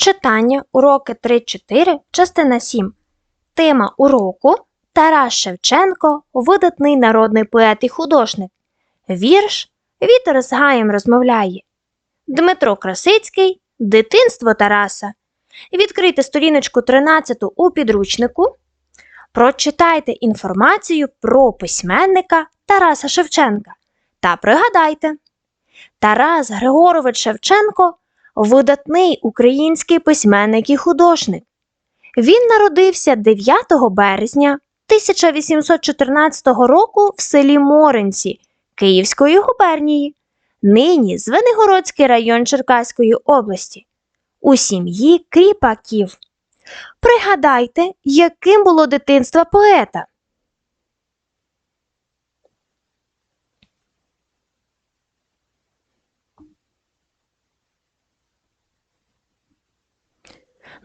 Читання уроки 3-4, частина 7. Тема уроку Тарас Шевченко, видатний народний поет і художник. Вірш Вітер з гаєм розмовляє. Дмитро Красицький Дитинство Тараса. Відкрийте сторіночку 13 у підручнику. Прочитайте інформацію про письменника Тараса Шевченка та пригадайте. Тарас Григорович Шевченко видатний український письменник і художник. Він народився 9 березня 1814 року в селі Моринці Київської губернії, нині Звенигородський район Черкаської області, у сім'ї кріпаків. Пригадайте, яким було дитинство поета.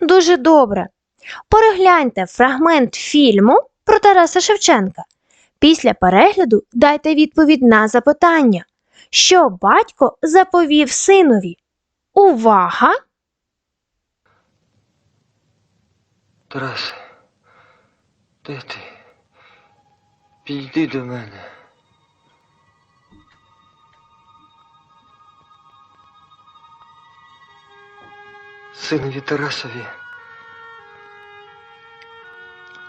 Дуже добре. Перегляньте фрагмент фільму про Тараса Шевченка. Після перегляду дайте відповідь на запитання, що батько заповів синові. Увага! Тарас, де ти? Підійди до мене. Синові Тарасові.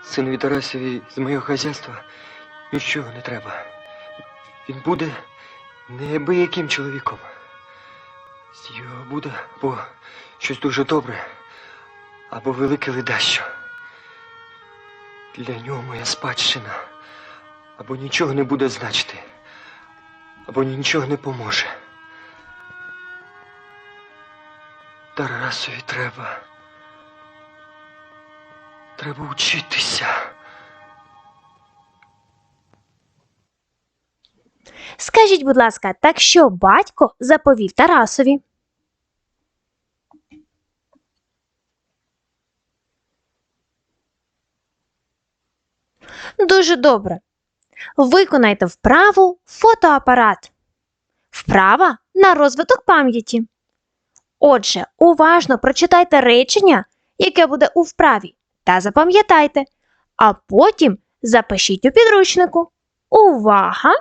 Синові Тарасові з моєго хазяйства нічого не треба. Він буде неабияким чоловіком. З його буде або щось дуже добре, або велике ледащо. Для нього моя спадщина або нічого не буде значити, або нічого не поможе. Тарасові треба. Треба вчитися. Скажіть, будь ласка, так що батько заповів Тарасові? Дуже добре. Виконайте вправу фотоапарат. Вправа на розвиток пам'яті. Отже, уважно прочитайте речення, яке буде у вправі, та запам'ятайте, а потім запишіть у підручнику. Увага!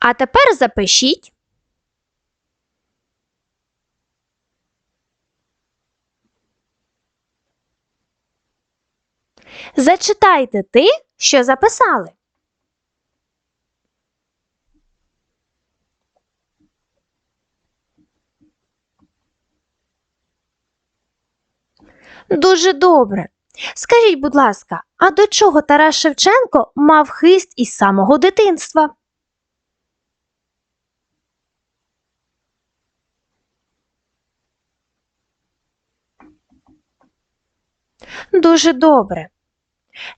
А тепер запишіть. Зачитайте ти, що записали. Дуже добре. Скажіть, будь ласка, а до чого Тарас Шевченко мав хист із самого дитинства? Дуже добре.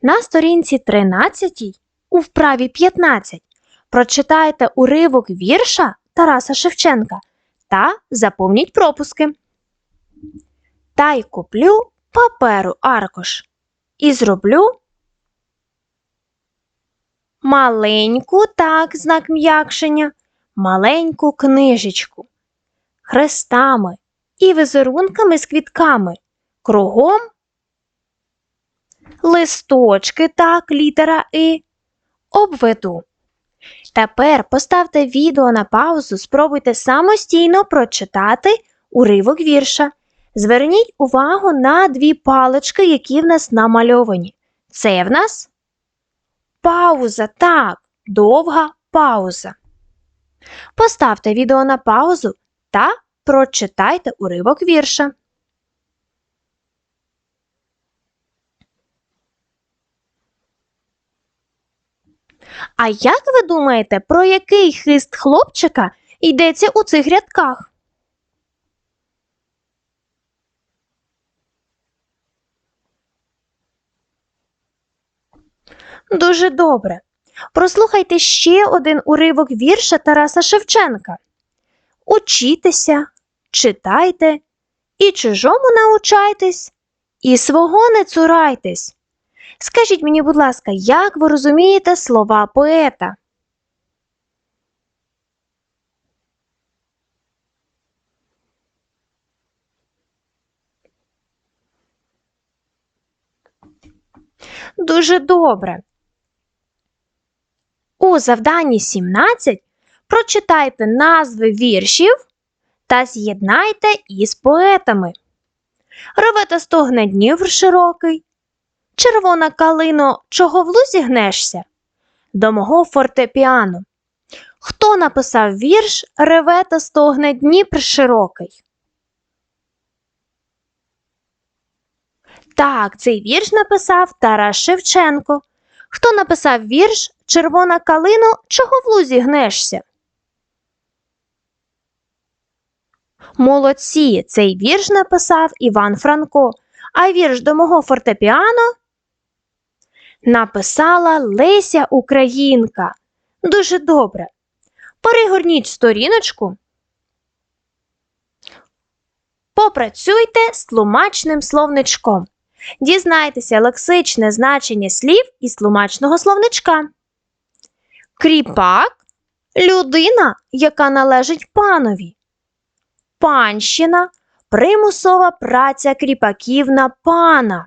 На сторінці 13 у вправі 15 прочитайте уривок вірша Тараса Шевченка та заповніть пропуски. Та й куплю паперу аркуш і зроблю маленьку так знак м'якшення, маленьку книжечку, хрестами і візерунками з квітками, кругом листочки, так, літера И, обведу. Тепер поставте відео на паузу, спробуйте самостійно прочитати уривок вірша. Зверніть увагу на дві палички, які в нас намальовані. Це в нас пауза, так, довга пауза. Поставте відео на паузу та прочитайте уривок вірша. А як ви думаєте, про який хист хлопчика йдеться у цих рядках? Дуже добре. Прослухайте ще один уривок вірша Тараса Шевченка. Учітеся, читайте і чужому научайтесь, і свого не цурайтесь. Скажіть мені, будь ласка, як ви розумієте слова поета? Дуже добре. У завданні 17 прочитайте назви віршів та з'єднайте із поетами. Реве та стогне Дніпр широкий. Червона калино, чого в лузі гнешся? До мого фортепіано. Хто написав вірш Реве та стогне Дніпр широкий? Так, цей вірш написав Тарас Шевченко. Хто написав вірш Червона калино, чого в лузі гнешся? Молодці, цей вірш написав Іван Франко, а вірш до мого фортепіано написала Леся Українка. Дуже добре. Перегорніть сторіночку. Попрацюйте з тлумачним словничком. Дізнайтеся лексичне значення слів із тлумачного словничка. Кріпак людина, яка належить панові. Панщина примусова праця кріпаків на пана.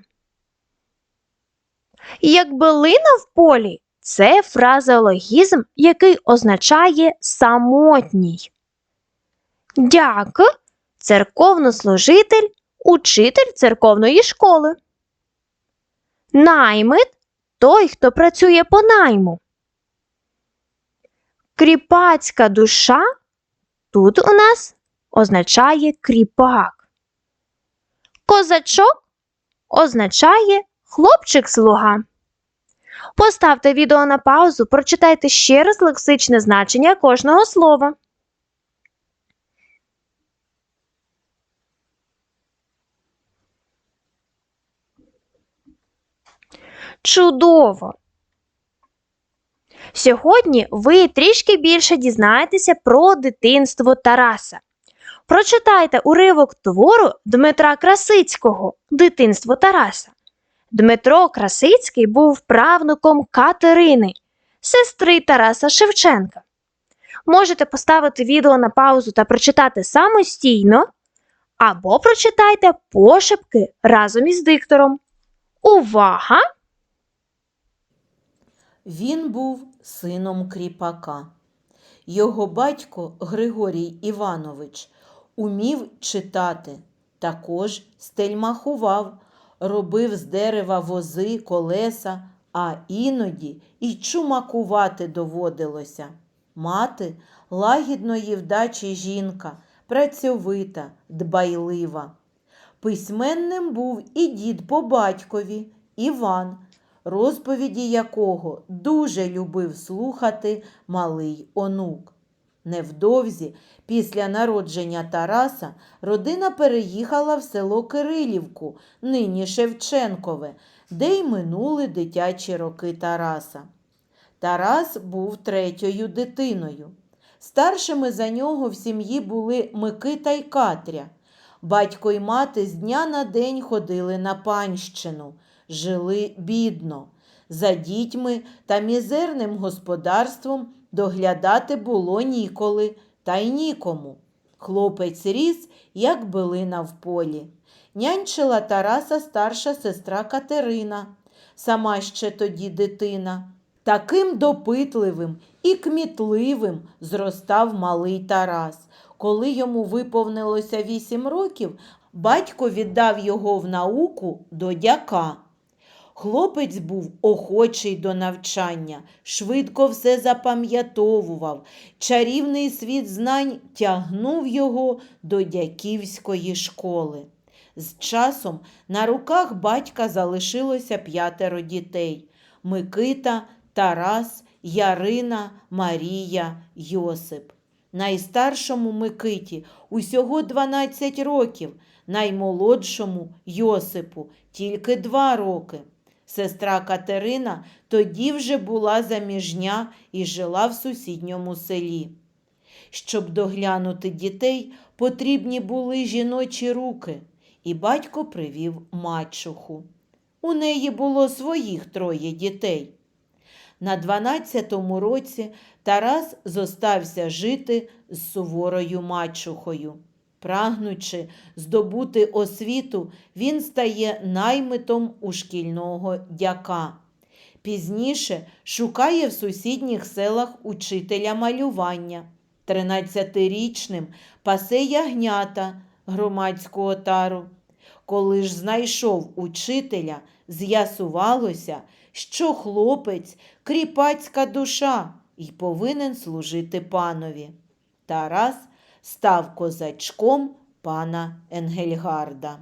Як билина в полі це фразеологізм, який означає самотній. Дяк церковнослужитель, учитель церковної школи. Наймит той, хто працює по найму. Кріпацька душа тут у нас означає кріпак. Козачок означає хлопчик-слуга. Поставте відео на паузу, прочитайте ще раз лексичне значення кожного слова. Чудово! Сьогодні ви трішки більше дізнаєтеся про дитинство Тараса. Прочитайте уривок твору Дмитра Красицького Дитинство Тараса. Дмитро Красицький був правнуком Катерини, сестри Тараса Шевченка. Можете поставити відео на паузу та прочитати самостійно, або прочитайте пошепки разом із диктором. Увага! Він був сином кріпака. Його батько Григорій Іванович умів читати, також стельмахував, робив з дерева вози, колеса, а іноді й чумакувати доводилося. Мати лагідної вдачі жінка, працьовита, дбайлива. Письменним був і дід по батькові Іван, розповіді якого дуже любив слухати малий онук. Невдовзі, після народження Тараса, родина переїхала в село Кирилівку, нині Шевченкове, де й минули дитячі роки Тараса. Тарас був третьою дитиною. Старшими за нього в сім'ї були Микита й Катря. Батько й мати з дня на день ходили на панщину, жили бідно. За дітьми та мізерним господарством доглядати було ніколи та й нікому. Хлопець ріс, як билина в полі. Нянчила Тараса старша сестра Катерина, сама ще тоді дитина. Таким допитливим і кмітливим зростав малий Тарас. Коли йому виповнилося вісім років, батько віддав його в науку до дяка. Хлопець був охочий до навчання, швидко все запам'ятовував. Чарівний світ знань тягнув його до дяківської школи. З часом на руках батька залишилося п'ятеро дітей Микита, Тарас, Ярина, Марія, Йосип. Найстаршому Микиті усього 12 років, наймолодшому Йосипу тільки 2 роки. Сестра Катерина тоді вже була заміжня і жила в сусідньому селі. Щоб доглянути дітей, потрібні були жіночі руки, і батько привів мачуху. У неї було своїх троє дітей. На 12-му році Тарас зостався жити з суворою мачухою. Прагнучи здобути освіту, він стає наймитом у шкільного дяка. Пізніше шукає в сусідніх селах учителя малювання. Тринадцятирічним пасе ягнята громадську отару. Коли ж знайшов учителя, з'ясувалося, що хлопець кріпацька душа і повинен служити панові. Тарас став козачком пана Енгельгарда.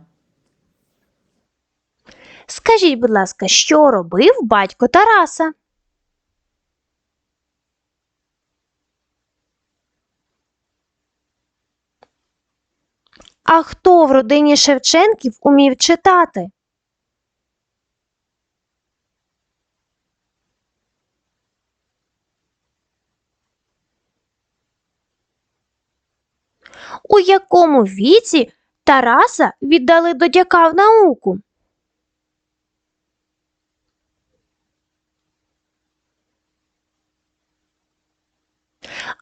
Скажіть, будь ласка, що робив батько Тараса? А хто в родині Шевченків умів читати? У якому віці Тараса віддали до дяка в науку?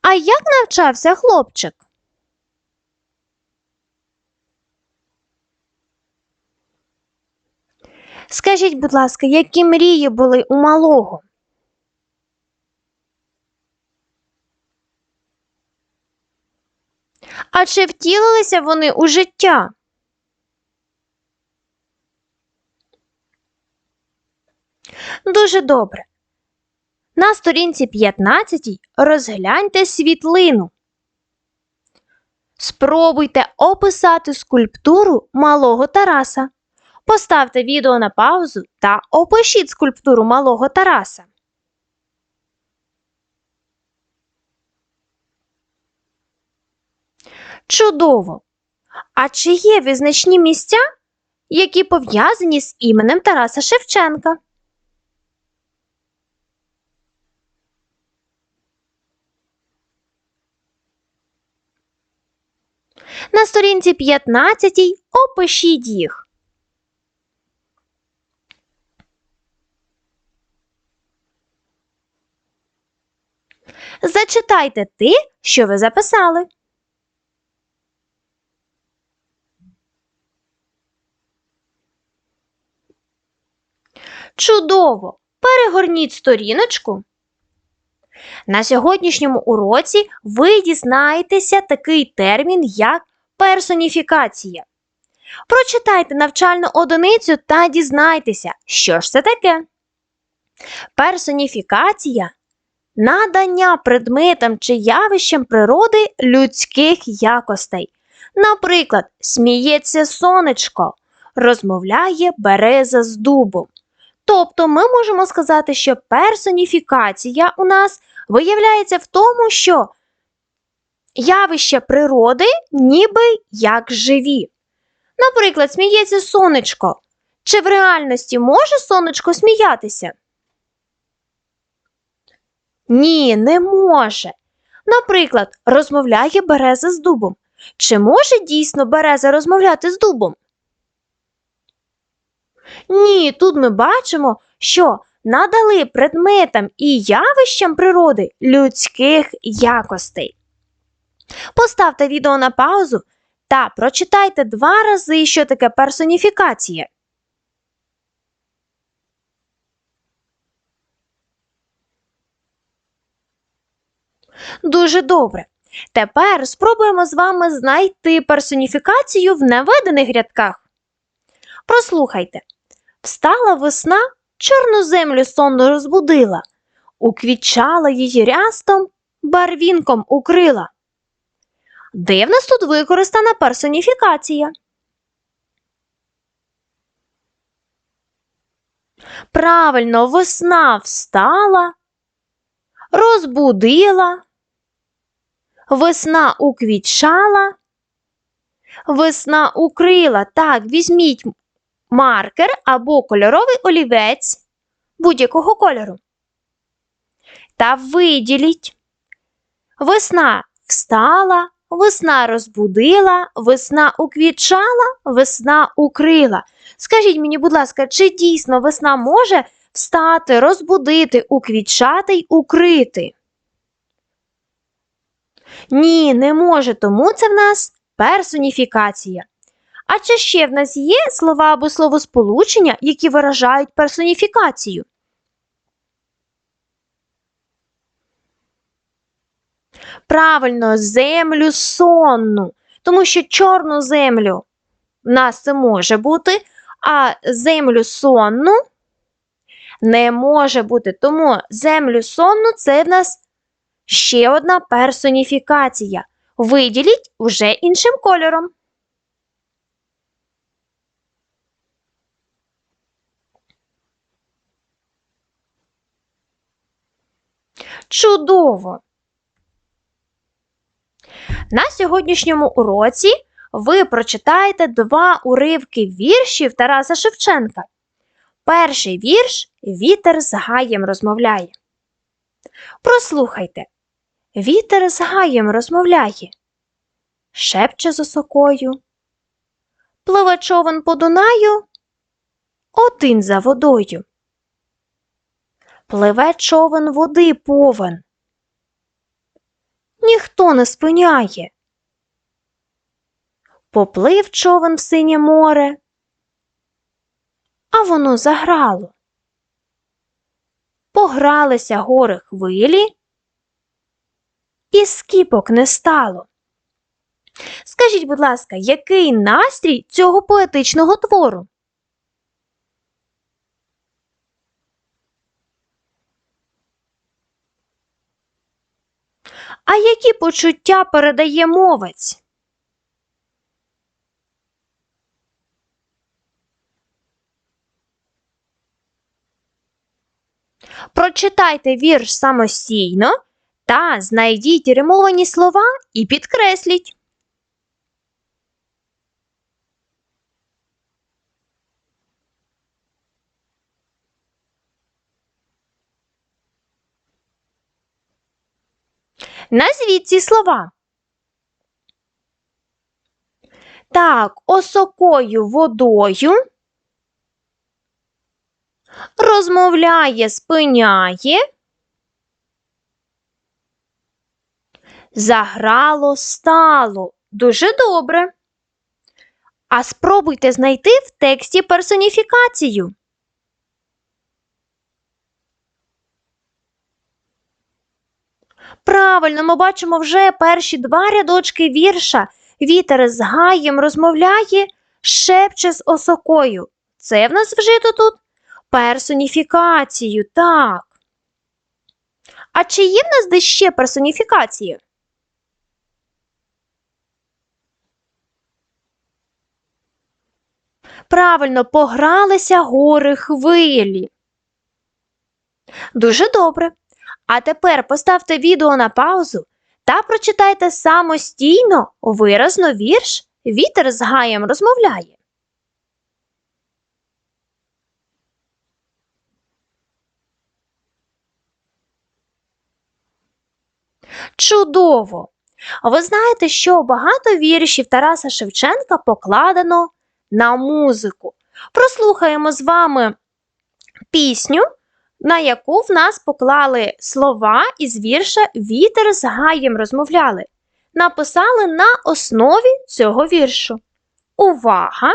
А як навчався хлопчик? Скажіть, будь ласка, які мрії були у малого? А чи втілилися вони у життя? Дуже добре. На сторінці 15 розгляньте світлину. Спробуйте описати скульптуру малого Тараса. Поставте відео на паузу та опишіть скульптуру малого Тараса. Чудово! А чи є визначні місця, які пов'язані з іменем Тараса Шевченка? На сторінці 15 опишіть їх. Зачитайте те, що ви записали. Чудово! Перегорніть сторіночку. На сьогоднішньому уроці ви дізнаєтеся такий термін, як персоніфікація. Прочитайте навчальну одиницю та дізнайтеся, що ж це таке. Персоніфікація надання предметам чи явищам природи людських якостей. Наприклад, сміється сонечко, розмовляє береза з дубом. Тобто ми можемо сказати, що персоніфікація у нас виявляється в тому, що явища природи ніби як живі. Наприклад, сміється сонечко. Чи в реальності може сонечко сміятися? Ні, не може. Наприклад, розмовляє береза з дубом. Чи може дійсно береза розмовляти з дубом? Ні, тут ми бачимо, що надали предметам і явищам природи людських якостей. Поставте відео на паузу та прочитайте два рази, що таке персоніфікація. Дуже добре. Тепер спробуємо з вами знайти персоніфікацію в наведених рядках. Прослухайте. Встала весна, чорну землю сонно розбудила, уквітчала її рястом, барвінком укрила. Де в нас тут використана персоніфікація? Правильно, весна встала, розбудила, весна уквітчала, весна укрила. Так, візьміть маркер або кольоровий олівець будь-якого кольору. Та виділіть. Весна встала, весна розбудила, весна уквітчала, весна укрила. Скажіть мені, будь ласка, чи дійсно весна може встати, розбудити, уквітчати й укрити? Ні, не може, тому це в нас персоніфікація. А чи ще в нас є слова або словосполучення, які виражають персоніфікацію? Правильно, землю сонну, тому що чорну землю в нас це може бути, а землю сонну не може бути. Тому землю сонну це в нас ще одна персоніфікація. Виділіть вже іншим кольором. Чудово! На сьогоднішньому уроці ви прочитаєте два уривки віршів Тараса Шевченка. Перший вірш Вітер з гаєм розмовляє. Прослухайте. Вітер з гаєм розмовляє, шепче з осокою. Пливе човен по Дунаю, один за водою. Пливе човен води повен. Ніхто не спиняє. Поплив човен в синє море, а воно заграло. Погралися гори хвилі, і скіпок не стало. Скажіть, будь ласка, який настрій цього поетичного твору? А які почуття передає мовець? Прочитайте вірш самостійно та знайдіть римовані слова і підкресліть. Назвіть ці слова. Так, осокою водою. Розмовляє, спиняє. Заграло, стало. Дуже добре. А спробуйте знайти в тексті персоніфікацію. Правильно, ми бачимо вже перші два рядочки вірша. Вітер з гаєм розмовляє, шепче з осокою. Це в нас вжито тут персоніфікацію, так. А чи є в нас де ще персоніфікації? Правильно, погралися гори хвилі. Дуже добре. А тепер поставте відео на паузу та прочитайте самостійно виразно вірш Вітер з гаєм розмовляє. Чудово! Ви знаєте, що багато віршів Тараса Шевченка покладено на музику. Прослухаємо з вами пісню, на яку в нас поклали слова із вірша Вітер з гаєм розмовляли. Написали на основі цього віршу. Увага!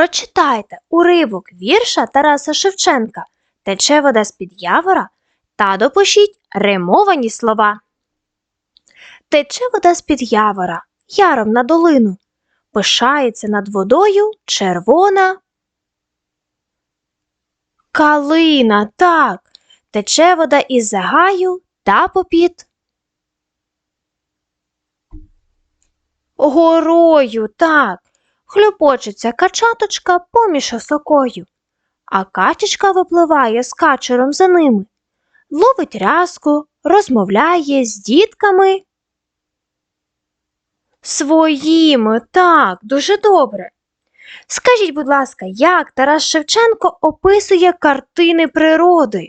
Прочитайте уривок вірша Тараса Шевченка Тече вода з-під явора та допишіть римовані слова. Тече вода з-під явора, яром на долину. Пишається над водою червона. Калина, так. Тече вода із загаю та попід. Горою, так. Хлюпочеться качаточка поміж осокою, а качечка випливає з качером за ними, ловить рязку, розмовляє з дітками. Своїми, так, дуже добре. Скажіть, будь ласка, як Тарас Шевченко описує картини природи?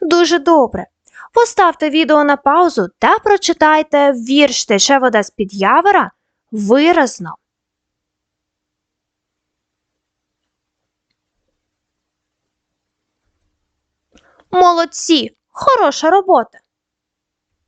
Дуже добре. Поставте відео на паузу та прочитайте вірш Тече вода з-під явора виразно. Молодці! Хороша робота!